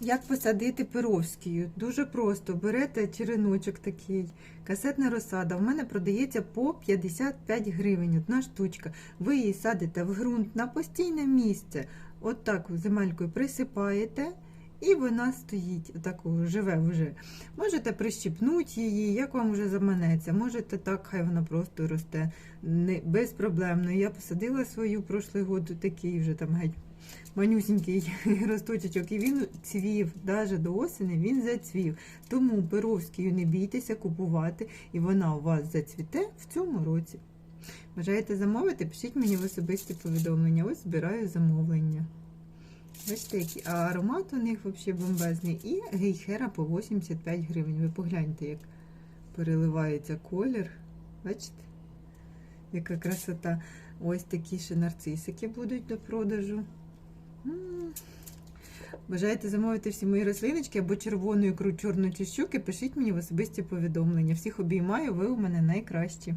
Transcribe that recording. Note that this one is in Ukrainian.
Як посадити пировськію? Дуже просто. Берете череночок такий, касетна розсада. У мене продається по 55 гривень, одна штучка. Ви її садите в ґрунт на постійне місце. От так земелькою присипаєте, і вона стоїть, отаку, живе вже. Можете прищипнути її, як вам вже заманеться. Можете так, хай вона просто росте не, безпроблемно. Я посадила свою прошлий год, такий вже там геть манюсінький росточечок, і він цвів, навіть до осені він зацвів. Тому Перовською не бійтеся купувати, і вона у вас зацвіте в цьому році. Бажаєте замовити? Пишіть мені в особисті повідомлення. Ось збираю замовлення. Бачите, які а аромат у них взагалі бомбезний. І гейхера по 85 гривень. Ви погляньте, як переливається колір. Бачите? Яка красота. Ось такі ще нарцисики будуть до продажу. Бажаєте замовити всі мої рослиночки або червону ікру чорну чи щуки, пишіть мені в особисті повідомлення. Всіх обіймаю, ви у мене найкращі.